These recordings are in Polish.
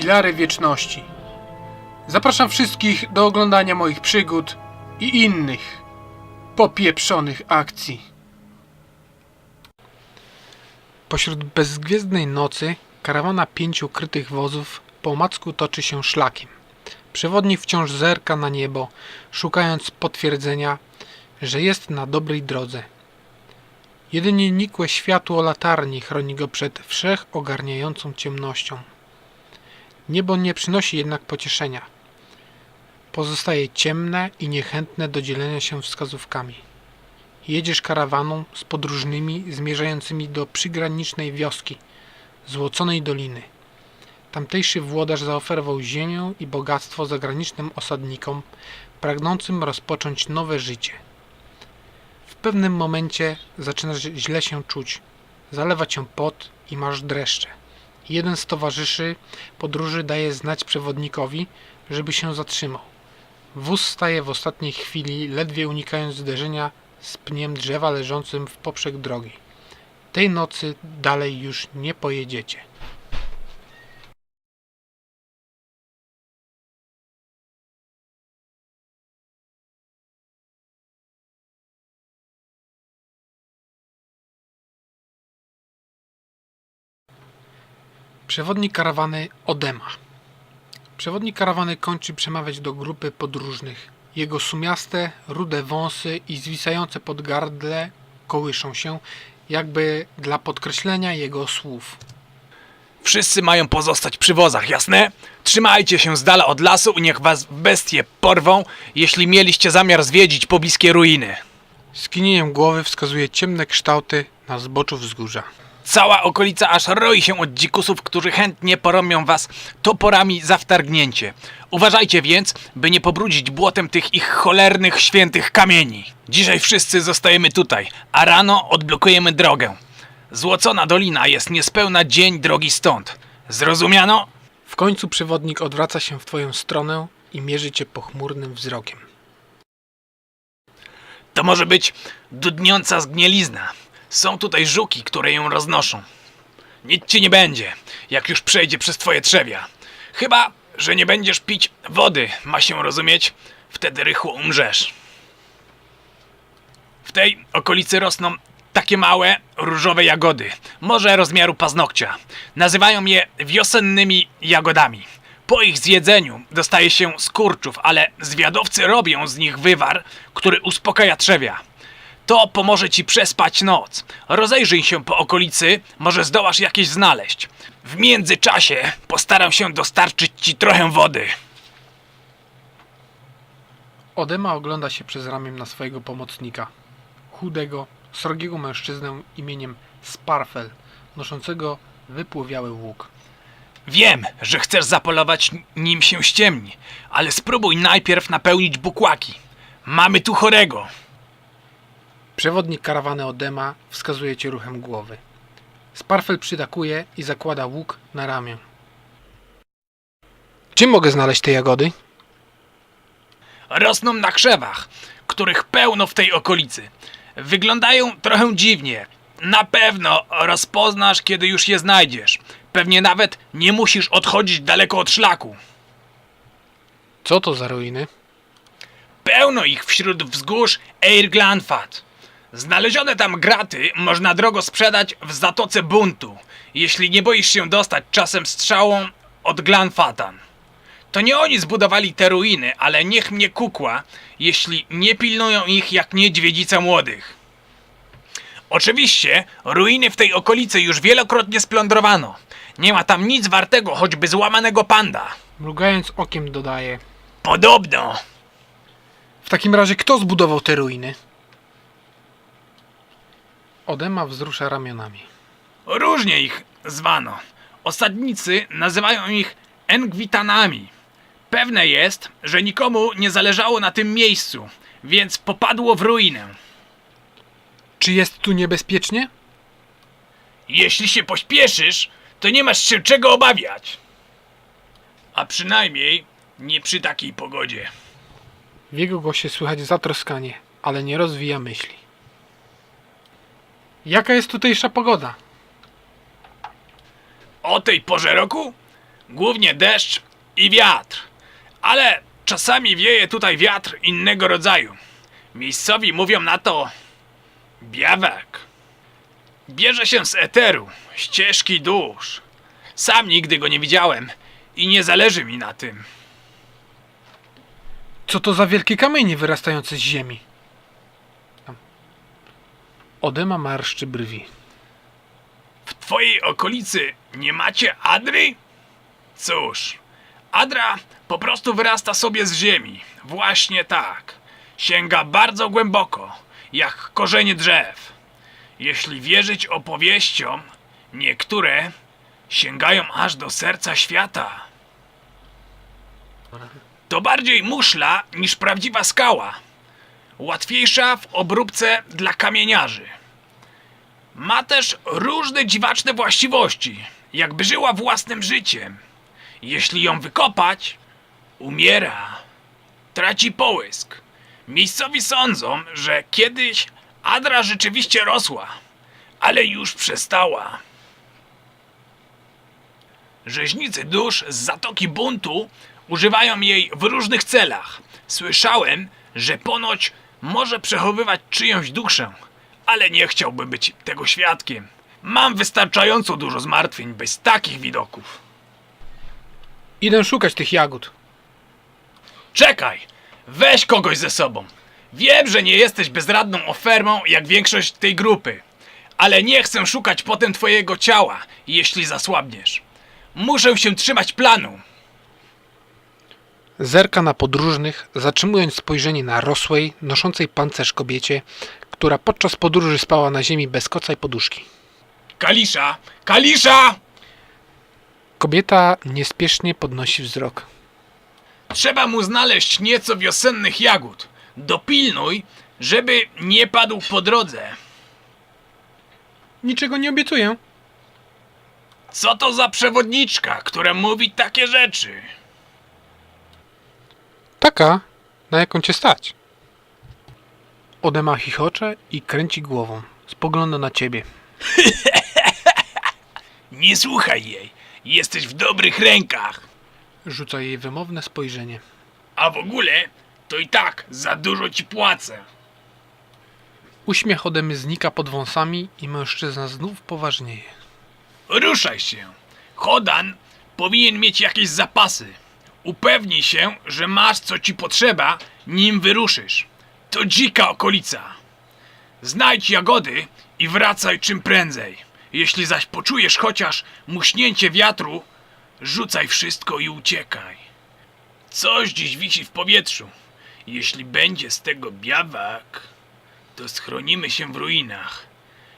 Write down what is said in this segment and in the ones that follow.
Filary Wieczności. Zapraszam wszystkich do oglądania moich przygód i innych popieprzonych akcji. Pośród bezgwiezdnej nocy karawana pięciu krytych wozów po omacku toczy się szlakiem. Przewodnik wciąż zerka na niebo, szukając potwierdzenia, że jest na dobrej drodze. Jedynie nikłe światło latarni chroni go przed wszechogarniającą ciemnością. Niebo nie przynosi jednak pocieszenia. Pozostaje ciemne i niechętne do dzielenia się wskazówkami. Jedziesz karawaną z podróżnymi zmierzającymi do przygranicznej wioski, złoconej doliny. Tamtejszy włodarz zaoferował ziemię i bogactwo zagranicznym osadnikom, pragnącym rozpocząć nowe życie. W pewnym momencie zaczynasz źle się czuć. Zalewa cię pot i masz dreszcze. Jeden z towarzyszy podróży daje znać przewodnikowi, żeby się zatrzymał. Wóz staje w ostatniej chwili, ledwie unikając zderzenia z pniem drzewa leżącym w poprzek drogi. Tej nocy dalej już nie pojedziecie. Przewodnik karawany Odema. Przewodnik karawany kończy przemawiać do grupy podróżnych. Jego sumiaste, rude wąsy i zwisające pod gardle kołyszą się, jakby dla podkreślenia jego słów. Wszyscy mają pozostać przy wozach, jasne? Trzymajcie się z dala od lasu i niech was bestie porwą, jeśli mieliście zamiar zwiedzić pobliskie ruiny. Skinieniem głowy wskazuje ciemne kształty na zboczu wzgórza. Cała okolica aż roi się od dzikusów, którzy chętnie poromią was toporami za wtargnięcie. Uważajcie więc, by nie pobrudzić błotem tych ich cholernych świętych kamieni. Dzisiaj wszyscy zostajemy tutaj, a rano odblokujemy drogę. Złocona dolina jest niespełna dzień drogi stąd. Zrozumiano? W końcu przewodnik odwraca się w twoją stronę i mierzy cię pochmurnym wzrokiem. To może być dudniąca zgnilizna. Są tutaj żuki, które ją roznoszą. Nic ci nie będzie, jak już przejdzie przez twoje trzewia. Chyba, że nie będziesz pić wody, ma się rozumieć, wtedy rychło umrzesz. W tej okolicy rosną takie małe, różowe jagody, może rozmiaru paznokcia. Nazywają je wiosennymi jagodami. Po ich zjedzeniu dostaje się skurczów, ale zwiadowcy robią z nich wywar, który uspokaja trzewia. To pomoże ci przespać noc. Rozejrzyj się po okolicy, może zdołasz jakieś znaleźć. W międzyczasie postaram się dostarczyć ci trochę wody. Odema ogląda się przez ramię na swojego pomocnika. Chudego, srogiego mężczyznę imieniem Sparfel, noszącego wypłowiały łuk. Wiem, że chcesz zapolować nim się ściemni, ale spróbuj najpierw napełnić bukłaki. Mamy tu chorego. Przewodnik karawany Odema wskazuje ci ruchem głowy. Sparfel przytakuje i zakłada łuk na ramię. Czym mogę znaleźć te jagody? Rosną na krzewach, których pełno w tej okolicy. Wyglądają trochę dziwnie. Na pewno rozpoznasz, kiedy już je znajdziesz. Pewnie nawet nie musisz odchodzić daleko od szlaku. Co to za ruiny? Pełno ich wśród wzgórz Eir Glanfat. Znalezione tam graty można drogo sprzedać w Zatoce Buntu, jeśli nie boisz się dostać czasem strzałą od Glanfatan. To nie oni zbudowali te ruiny, ale niech mnie kukła, jeśli nie pilnują ich jak niedźwiedzice młodych. Oczywiście, ruiny w tej okolicy już wielokrotnie splądrowano. Nie ma tam nic wartego, choćby złamanego panda. Mrugając okiem dodaje. Podobno. W takim razie kto zbudował te ruiny? Odema wzrusza ramionami. Różnie ich zwano. Osadnicy nazywają ich Engwitanami. Pewne jest, że nikomu nie zależało na tym miejscu, więc popadło w ruinę. Czy jest tu niebezpiecznie? Jeśli się pośpieszysz, to nie masz się czego obawiać. A przynajmniej nie przy takiej pogodzie. W jego głosie słychać zatroskanie, ale nie rozwija myśli. Jaka jest tutejsza pogoda? O tej porze roku? Głównie deszcz i wiatr. Ale czasami wieje tutaj wiatr innego rodzaju. Miejscowi mówią na to biawak. Bierze się z eteru, ścieżki dusz. Sam nigdy go nie widziałem i nie zależy mi na tym. Co to za wielkie kamienie wyrastające z ziemi? Odema marszczy brwi. W twojej okolicy nie macie Adry? Cóż, Adra po prostu wyrasta sobie z ziemi. Właśnie tak. Sięga bardzo głęboko, jak korzenie drzew. Jeśli wierzyć opowieściom, niektóre sięgają aż do serca świata. To bardziej muszla niż prawdziwa skała. Łatwiejsza w obróbce dla kamieniarzy. Ma też różne dziwaczne właściwości, jakby żyła własnym życiem. Jeśli ją wykopać, umiera. Traci połysk. Miejscowi sądzą, że kiedyś Adra rzeczywiście rosła, ale już przestała. Rzeźnicy dusz z Zatoki Buntu używają jej w różnych celach. Słyszałem, że ponoć może przechowywać czyjąś duszę, ale nie chciałbym być tego świadkiem. Mam wystarczająco dużo zmartwień bez takich widoków. Idę szukać tych jagód. Czekaj! Weź kogoś ze sobą. Wiem, że nie jesteś bezradną ofermą jak większość tej grupy, ale nie chcę szukać potem twojego ciała, jeśli zasłabniesz. Muszę się trzymać planu. Zerka na podróżnych, zatrzymując spojrzenie na rosłej, noszącej pancerz kobiecie, która podczas podróży spała na ziemi bez koca i poduszki. Kalisza! Kalisza! Kobieta niespiesznie podnosi wzrok. Trzeba mu znaleźć nieco wiosennych jagód. Dopilnuj, żeby nie padł po drodze. Niczego nie obiecuję. Co to za przewodniczka, która mówi takie rzeczy? Taka, na jaką cię stać. Odema chichocze i kręci głową. Spogląda na ciebie. Nie słuchaj jej. Jesteś w dobrych rękach. Rzuca jej wymowne spojrzenie. A w ogóle, to i tak za dużo ci płacę. Uśmiech Odemy znika pod wąsami i mężczyzna znów poważnieje. Ruszaj się. Hodan powinien mieć jakieś zapasy. Upewnij się, że masz co ci potrzeba, nim wyruszysz. To dzika okolica. Znajdź jagody i wracaj czym prędzej. Jeśli zaś poczujesz chociaż muśnięcie wiatru, rzucaj wszystko i uciekaj. Coś dziś wisi w powietrzu. Jeśli będzie z tego biawak, to schronimy się w ruinach.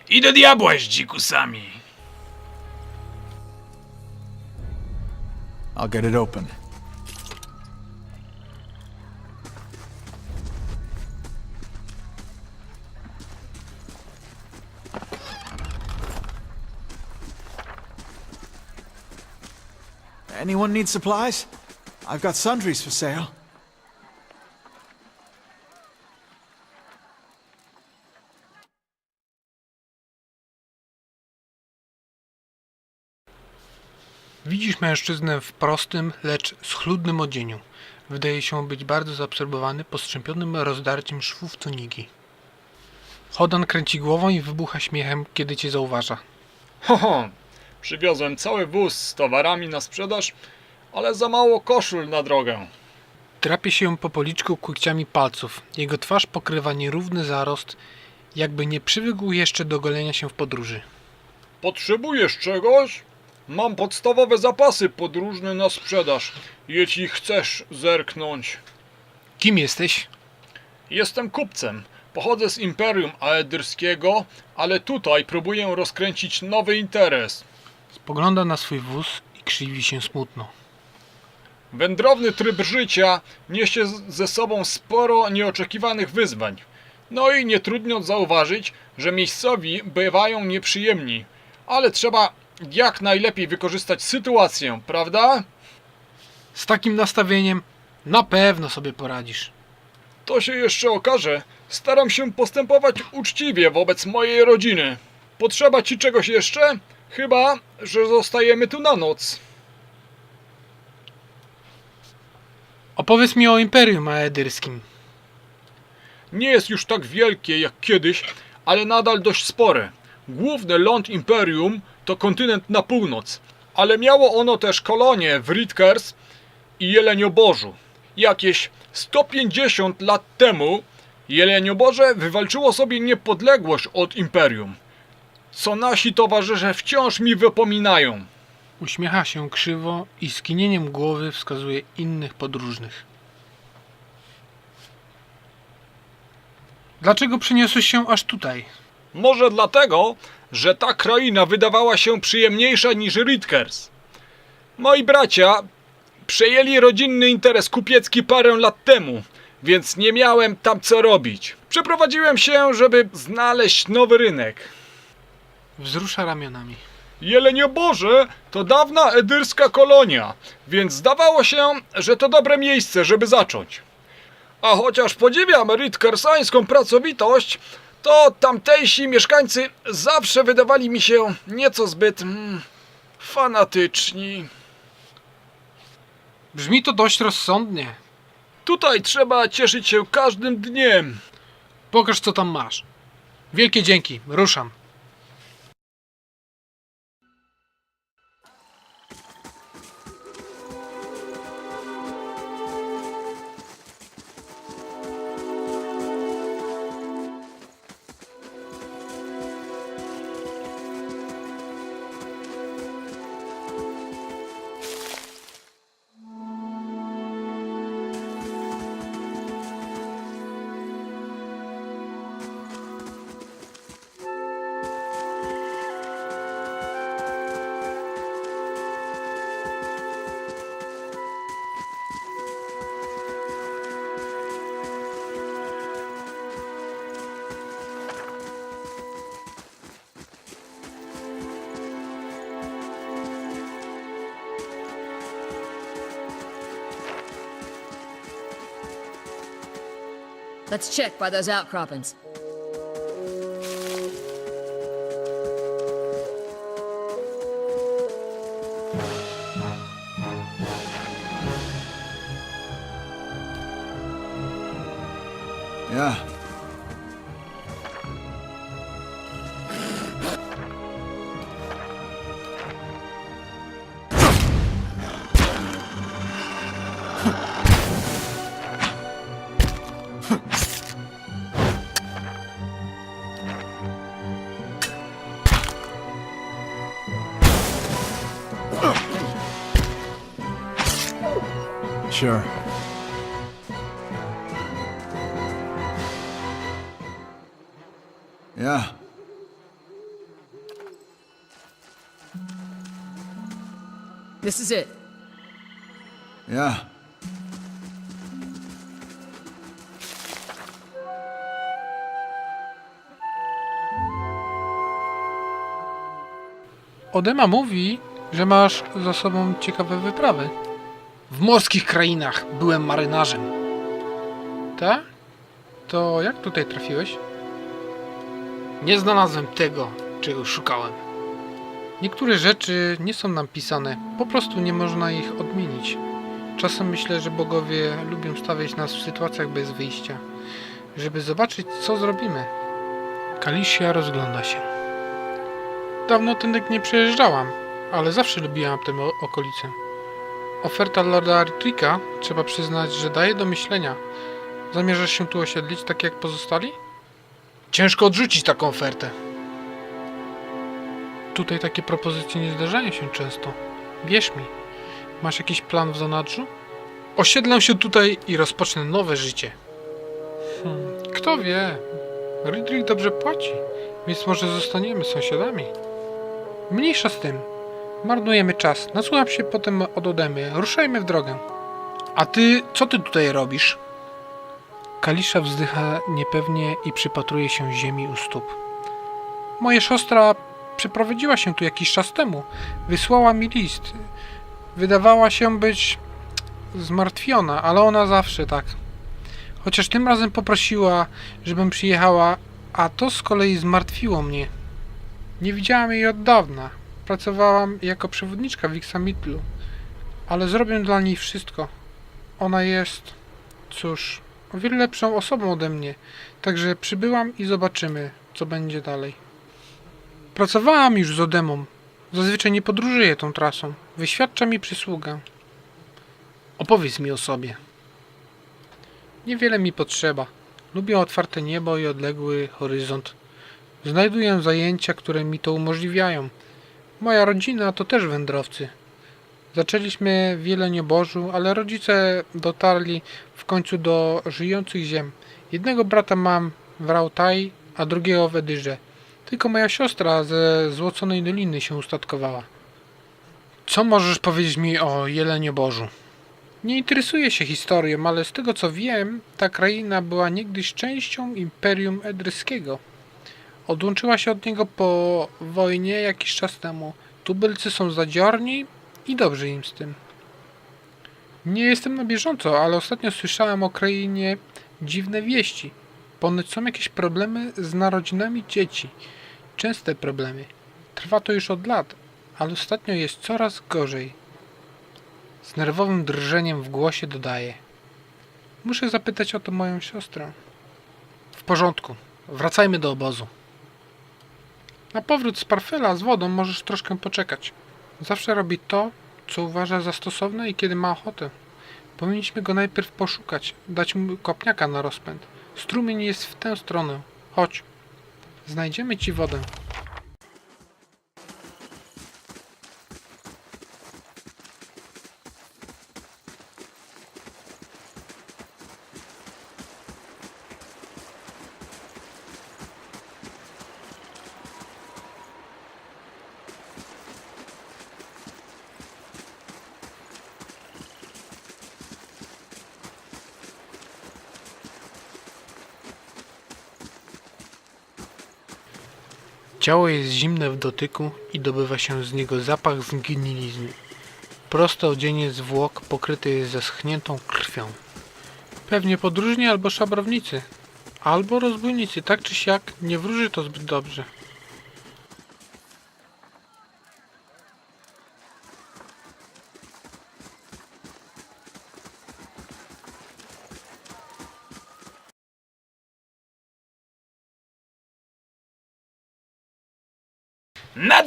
I do diabła z dzikusami. I'll get it open. Anyone need supplies? I've got sundries for sale. Widzisz mężczyznę w prostym, lecz schludnym odzieniu. Wydaje się być bardzo zaabsorbowany postrzępionym rozdarciem szwów tuniki. Hodan kręci głową i wybucha śmiechem, kiedy cię zauważa. Ho, ho, przywiozłem cały wóz z towarami na sprzedaż, ale za mało koszul na drogę. Drapie się po policzku kłykciami palców. Jego twarz pokrywa nierówny zarost, jakby nie przywykł jeszcze do golenia się w podróży. Potrzebujesz czegoś? Mam podstawowe zapasy podróżne na sprzedaż, jeśli chcesz zerknąć. Kim jesteś? Jestem kupcem. Pochodzę z Imperium Aedyrskiego, ale tutaj próbuję rozkręcić nowy interes. Spogląda na swój wóz i krzywi się smutno. Wędrowny tryb życia niesie ze sobą sporo nieoczekiwanych wyzwań. No i nie trudno zauważyć, że miejscowi bywają nieprzyjemni, ale trzeba jak najlepiej wykorzystać sytuację, prawda? Z takim nastawieniem na pewno sobie poradzisz. To się jeszcze okaże. Staram się postępować uczciwie wobec mojej rodziny. Potrzeba ci czegoś jeszcze? Chyba, że zostajemy tu na noc. Opowiedz mi o Imperium Aedyrskim. Nie jest już tak wielkie jak kiedyś, ale nadal dość spore. Główny ląd Imperium to kontynent na północ, ale miało ono też kolonie w Ritkers i Jelenioborzu. Jakieś 150 lat temu Jelenioborze wywalczyło sobie niepodległość od Imperium, co nasi towarzysze wciąż mi wypominają. Uśmiecha się krzywo i skinieniem głowy wskazuje innych podróżnych. Dlaczego przyniosłeś się aż tutaj? Może dlatego, że ta kraina wydawała się przyjemniejsza niż Ritkers. Moi bracia przejęli rodzinny interes kupiecki parę lat temu, więc nie miałem tam co robić. Przeprowadziłem się, żeby znaleźć nowy rynek. Wzrusza ramionami. Jelenioborze to dawna edyrska kolonia, więc zdawało się, że to dobre miejsce, żeby zacząć. A chociaż podziwiam ritkersańską pracowitość, to tamtejsi mieszkańcy zawsze wydawali mi się nieco zbyt mm, fanatyczni. Brzmi to dość rozsądnie. Tutaj trzeba cieszyć się każdym dniem. Pokaż co tam masz. Wielkie dzięki, ruszam. Let's check by those outcroppings. Sure. Yeah. This is it. Yeah. Odema mówi, że masz za sobą ciekawe wyprawy. W morskich krainach byłem marynarzem. Tak? To jak tutaj trafiłeś? Nie znalazłem tego, czego szukałem. Niektóre rzeczy nie są nam pisane, po prostu nie można ich odmienić. Czasem myślę, że bogowie lubią stawiać nas w sytuacjach bez wyjścia, żeby zobaczyć, co zrobimy. Kalisia rozgląda się. Dawno tędy nie przejeżdżałam, ale zawsze lubiłam tę okolicę. Oferta Lorda Artrika, trzeba przyznać, że daje do myślenia. Zamierzasz się tu osiedlić, tak jak pozostali? Ciężko odrzucić taką ofertę. Tutaj takie propozycje nie zdarzają się często. Wierz mi, masz jakiś plan w zanadrzu? Osiedlę się tutaj i rozpocznę nowe życie. Hmm, kto wie? Ridley dobrze płaci, więc może zostaniemy sąsiadami. Mniejsza z tym. Marnujemy czas. Nasłucham się potem od Odemy. Ruszajmy w drogę. A ty, co ty tutaj robisz? Kalisza wzdycha niepewnie i przypatruje się ziemi u stóp. Moja siostra przyprowadziła się tu jakiś czas temu. Wysłała mi list. Wydawała się być zmartwiona, ale ona zawsze tak. Chociaż tym razem poprosiła, żebym przyjechała, a to z kolei zmartwiło mnie. Nie widziałam jej od dawna. Pracowałam jako przewodniczka w Iksamitlu, ale zrobię dla niej wszystko. ona jest, cóż, o wiele lepszą osobą ode mnie. Także przybyłam i zobaczymy, co będzie dalej. Pracowałam już z Odemą. Zazwyczaj nie podróżuję tą trasą. Wyświadcza mi przysługę. Opowiedz mi o sobie. Niewiele mi potrzeba. Lubię otwarte niebo i odległy horyzont. Znajduję zajęcia, które mi to umożliwiają. Moja rodzina to też wędrowcy. Zaczęliśmy w Jeleniogorzu, ale rodzice dotarli w końcu do żyjących ziem. Jednego brata mam w Rautai, a drugiego w Edyrze. Tylko moja siostra ze Złoconej Doliny się ustatkowała. Co możesz powiedzieć mi o Jelenioborzu? Nie interesuję się historią, ale z tego co wiem, ta kraina była niegdyś częścią Imperium Edryskiego. Odłączyła się od niego po wojnie jakiś czas temu. Tubylcy są zadziorni i dobrze im z tym. Nie jestem na bieżąco, ale ostatnio słyszałem o krainie dziwne wieści. Ponoć są jakieś problemy z narodzinami dzieci. Częste problemy. Trwa to już od lat, ale ostatnio jest coraz gorzej. Z nerwowym drżeniem w głosie dodaje. Muszę zapytać o to moją siostrę. W porządku. Wracajmy do obozu. Na powrót z parfela z wodą możesz troszkę poczekać. Zawsze robi to, co uważa za stosowne i kiedy ma ochotę. Powinniśmy go najpierw poszukać, dać mu kopniaka na rozpęd. Strumień jest w tę stronę. Chodź. Znajdziemy ci wodę. Ciało jest zimne w dotyku i dobywa się z niego zapach zgnilizny. Proste odzienie zwłok pokryte jest zaschniętą krwią. Pewnie podróżni albo szabrownicy, albo rozbójnicy, tak czy siak nie wróży to zbyt dobrze.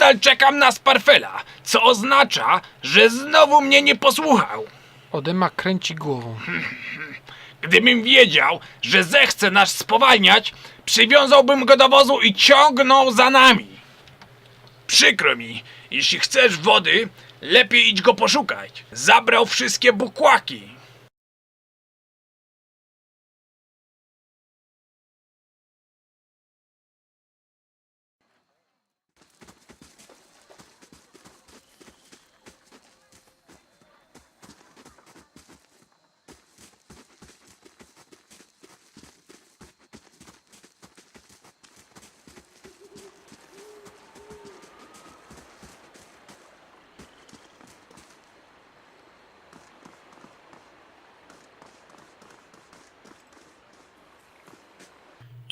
Nadal czekam na Sparfela, co oznacza, że znowu mnie nie posłuchał. Odema kręci głową. Gdybym wiedział, że zechce nas spowalniać, przywiązałbym go do wozu i ciągnął za nami. Przykro mi, jeśli chcesz wody, lepiej idź go poszukać. Zabrał wszystkie bukłaki.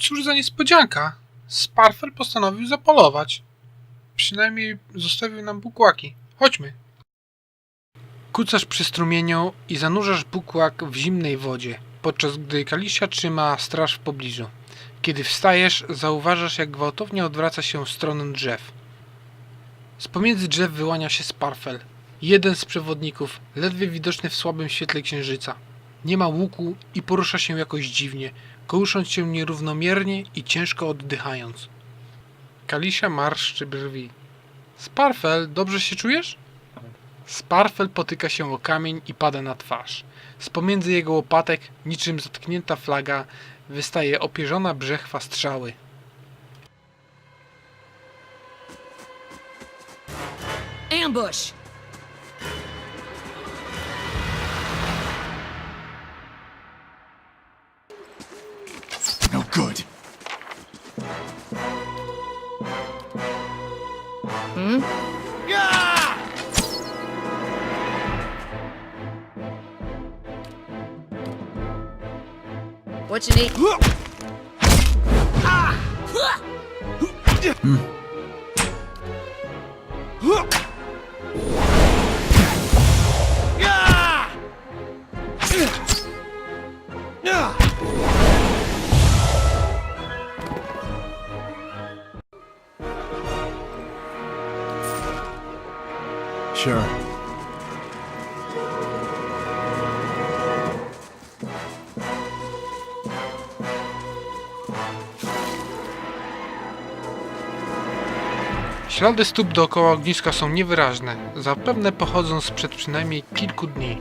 Cóż za niespodzianka! Sparfel postanowił zapolować. Przynajmniej zostawił nam bukłaki. Chodźmy. Kucasz przy strumieniu i zanurzasz bukłak w zimnej wodzie, podczas gdy Kalisia trzyma straż w pobliżu. Kiedy wstajesz, zauważasz, jak gwałtownie odwraca się w stronę drzew. Z pomiędzy drzew wyłania się Sparfel. Jeden z przewodników, ledwie widoczny w słabym świetle księżyca. Nie ma łuku i porusza się jakoś dziwnie, kołysząc się nierównomiernie i ciężko oddychając. Kalisia marszczy brwi. Sparfel, dobrze się czujesz? Sparfel potyka się o kamień i pada na twarz. Z pomiędzy jego łopatek, niczym zatknięta flaga, wystaje opierzona brzechwa strzały. Ambush! Good. Hmm? Yeah! What you need? Ah! Hmm. Ślady stóp dookoła ogniska są niewyraźne. Zapewne pochodzą sprzed przynajmniej kilku dni.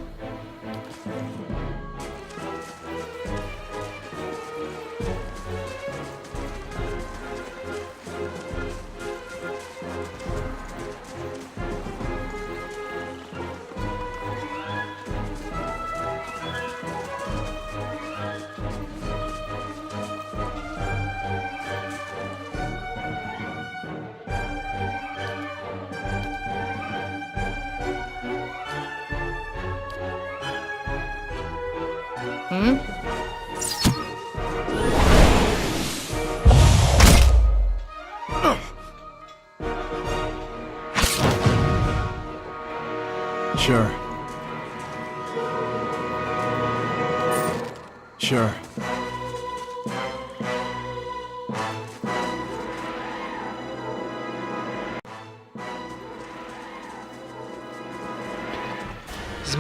Hmm? Sure. Sure.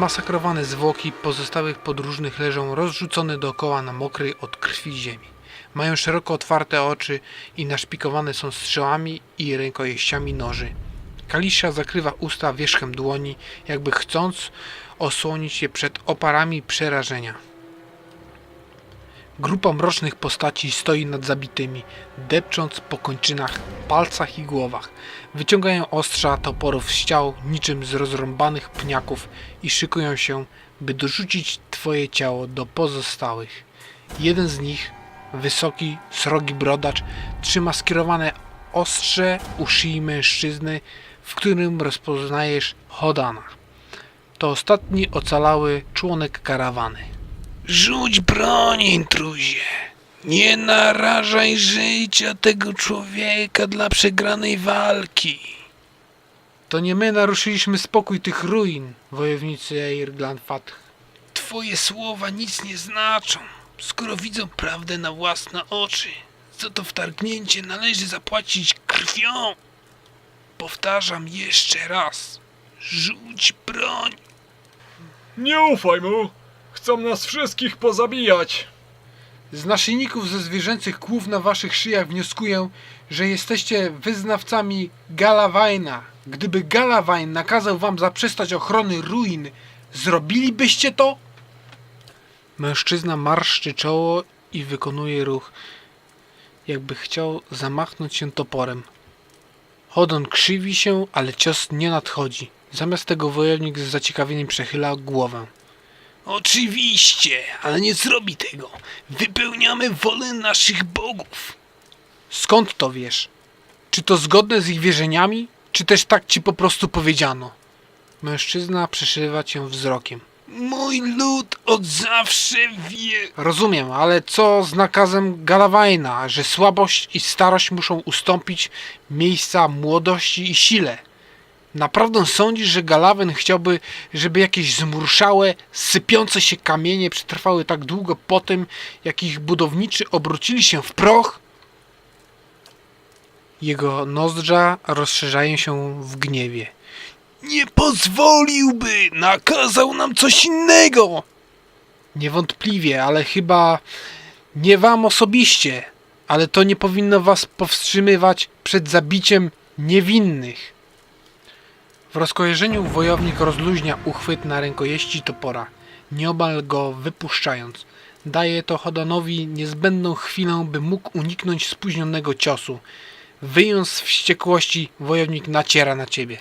Zmasakrowane zwłoki pozostałych podróżnych leżą rozrzucone dookoła na mokrej od krwi ziemi. Mają szeroko otwarte oczy i naszpikowane są strzałami i rękojeściami noży. Kalisza zakrywa usta wierzchem dłoni, jakby chcąc osłonić je przed oparami przerażenia. Grupa mrocznych postaci stoi nad zabitymi, depcząc po kończynach, palcach i głowach. Wyciągają ostrza toporów z ciał niczym z rozrąbanych pniaków i szykują się, by dorzucić twoje ciało do pozostałych. Jeden z nich, wysoki, srogi brodacz, trzyma skierowane ostrze u szyi mężczyzny, w którym rozpoznajesz Hodana. To ostatni ocalały członek karawany. Rzuć broń, intruzie. Nie narażaj życia tego człowieka dla przegranej walki. To nie my naruszyliśmy spokój tych ruin, wojownicy Eir Glanfatch. Twoje słowa nic nie znaczą, skoro widzą prawdę na własne oczy. Za to wtargnięcie należy zapłacić krwią. Powtarzam jeszcze raz. Rzuć broń. Nie ufaj mu! Chcą nas wszystkich pozabijać! Z naszyjników ze zwierzęcych kłów na waszych szyjach wnioskuję, że jesteście wyznawcami Galawajna. Gdyby Galawajn nakazał wam zaprzestać ochrony ruin, zrobilibyście to? Mężczyzna marszczy czoło i wykonuje ruch, jakby chciał zamachnąć się toporem. Hodon krzywi się, ale cios nie nadchodzi. Zamiast tego wojownik z zaciekawieniem przechyla głowę. Oczywiście, ale nie zrobi tego. Wypełniamy wolę naszych bogów. Skąd to wiesz? Czy to zgodne z ich wierzeniami, czy też tak ci po prostu powiedziano? Mężczyzna przeszywa cię wzrokiem. Mój lud od zawsze wie. Rozumiem, ale co z nakazem Galawajna, że słabość i starość muszą ustąpić miejsca młodości i sile? Naprawdę sądzisz, że Galawen chciałby, żeby jakieś zmurszałe, sypiące się kamienie przetrwały tak długo po tym, jak ich budowniczy obrócili się w proch? Jego nozdrza rozszerzają się w gniewie. Nie pozwoliłby! Nakazał nam coś innego! Niewątpliwie, ale chyba nie wam osobiście, ale to nie powinno was powstrzymywać przed zabiciem niewinnych. W rozkojarzeniu wojownik rozluźnia uchwyt na rękojeści topora, nieomal go wypuszczając. Daje to Hodanowi niezbędną chwilę, by mógł uniknąć spóźnionego ciosu. Wyjąc z wściekłości, wojownik naciera na ciebie.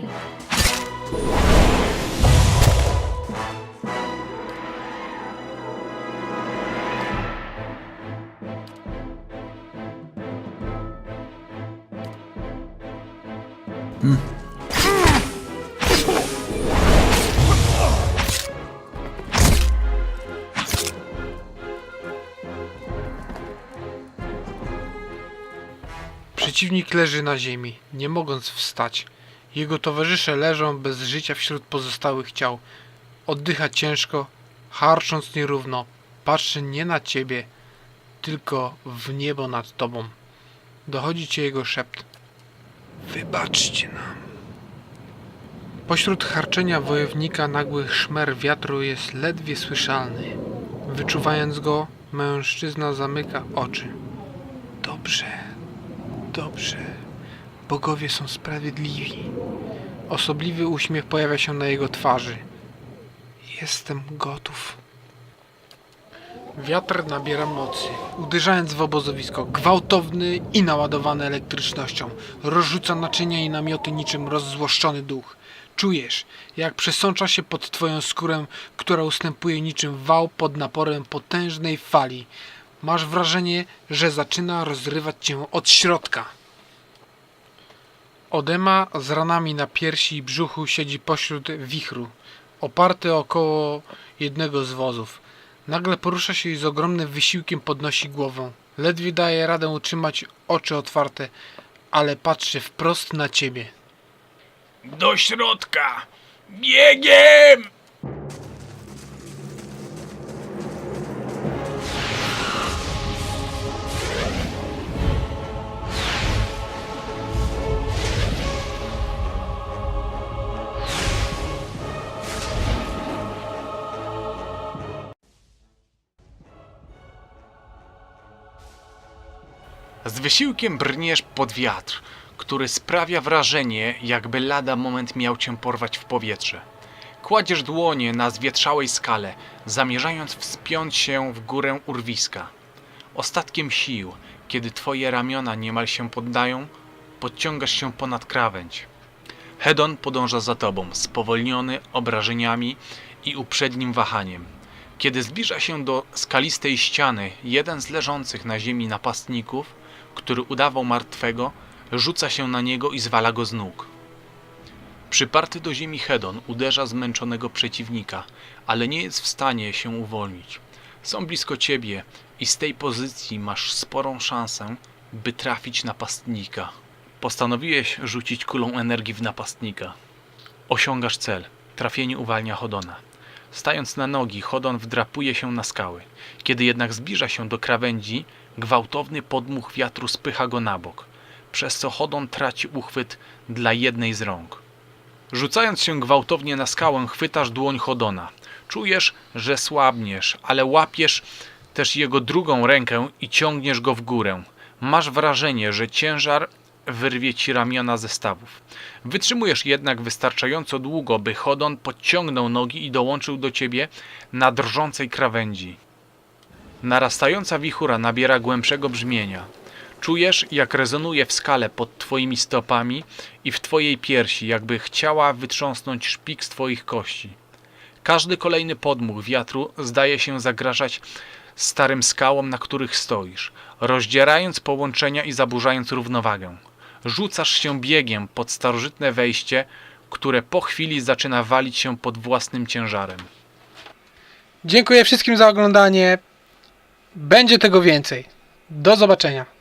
dalej! Przeciwnik leży na ziemi, nie mogąc wstać. Jego towarzysze leżą bez życia wśród pozostałych ciał. Oddycha ciężko, harcząc nierówno. Patrzy nie na ciebie, tylko w niebo nad tobą. Dochodzi cię jego szept. Wybaczcie nam. Pośród harczenia wojownika nagły szmer wiatru jest ledwie słyszalny. Wyczuwając go, mężczyzna zamyka oczy. Dobrze, dobrze. Bogowie są sprawiedliwi. Osobliwy uśmiech pojawia się na jego twarzy. Jestem gotów. Wiatr nabiera mocy, uderzając w obozowisko, gwałtowny i naładowany elektrycznością. Rozrzuca naczynia i namioty niczym rozzłoszczony duch. Czujesz, jak przesącza się pod twoją skórę, która ustępuje niczym wał pod naporem potężnej fali. Masz wrażenie, że zaczyna rozrywać cię od środka. Odema z ranami na piersi i brzuchu siedzi pośród wichru, oparty około jednego z wozów. Nagle porusza się i z ogromnym wysiłkiem podnosi głowę. Ledwie daje radę utrzymać oczy otwarte, ale patrzy wprost na ciebie. Do środka! Biegiem! Z wysiłkiem brniesz pod wiatr, który sprawia wrażenie, jakby lada moment miał cię porwać w powietrze. Kładziesz dłonie na zwietrzałej skale, zamierzając wspiąć się w górę urwiska. Ostatkiem sił, kiedy twoje ramiona niemal się poddają, podciągasz się ponad krawędź. Hedon podąża za tobą, spowolniony obrażeniami i uprzednim wahaniem. Kiedy zbliża się do skalistej ściany, jeden z leżących na ziemi napastników, który udawał martwego, rzuca się na niego i zwala go z nóg. Przyparty do ziemi Hedon uderza zmęczonego przeciwnika, ale nie jest w stanie się uwolnić. Są blisko ciebie i z tej pozycji masz sporą szansę, by trafić napastnika. Postanowiłeś rzucić kulą energii w napastnika. Osiągasz cel. Trafienie uwalnia Hodona. Stając na nogi, Hodon wdrapuje się na skały. Kiedy jednak zbliża się do krawędzi, gwałtowny podmuch wiatru spycha go na bok, przez co Hodon traci uchwyt dla jednej z rąk. Rzucając się gwałtownie na skałę, chwytasz dłoń Hodona. Czujesz, że słabniesz, ale łapiesz też jego drugą rękę i ciągniesz go w górę. Masz wrażenie, że ciężar wyrwie ci ramiona ze stawów. Wytrzymujesz jednak wystarczająco długo, by Hodon podciągnął nogi i dołączył do ciebie na drżącej krawędzi. Narastająca wichura nabiera głębszego brzmienia. Czujesz, jak rezonuje w skale pod twoimi stopami i w twojej piersi, jakby chciała wytrząsnąć szpik z twoich kości. Każdy kolejny podmuch wiatru zdaje się zagrażać starym skałom, na których stoisz, rozdzierając połączenia i zaburzając równowagę. Rzucasz się biegiem pod starożytne wejście, które po chwili zaczyna walić się pod własnym ciężarem. Dziękuję wszystkim za oglądanie. Będzie tego więcej. Do zobaczenia.